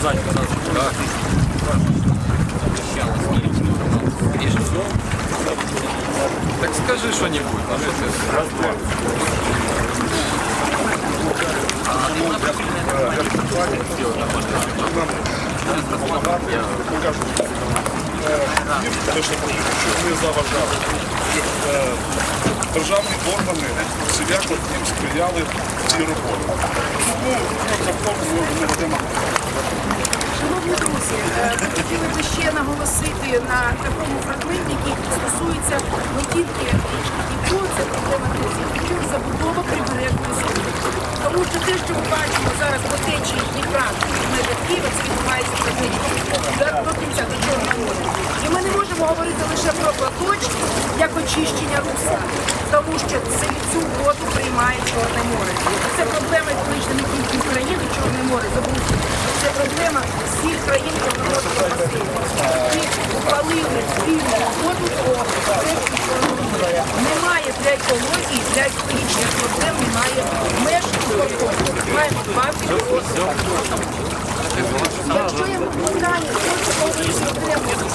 сказать, когда да. Так скажи что-нибудь. Раз, два. Ми заважали. Державні органи всіляко їм сприяли в цій роботі. Тому закон ми ведемо. Шановні друзі, е, хотіли би ще наголосити на такому фрагменті, який стосується не тільки річки Дніпро, це проблема друзів, що забудова прибережної зони. Тому що те, що ми бачимо зараз по течії Дніпра Києва, це відбувається очищення руса, тому що це цю воду приймає Чорне море. Це проблема екологічна не тільки України, Чорне море, забудьте. Це проблема всіх країн Чорноморського басейну. І ухвалили спільну воду по течії Чорного моря. Немає для екології, для екологічних проблем немає меж і. Маємо два підрозділи. Якщо є питання, що це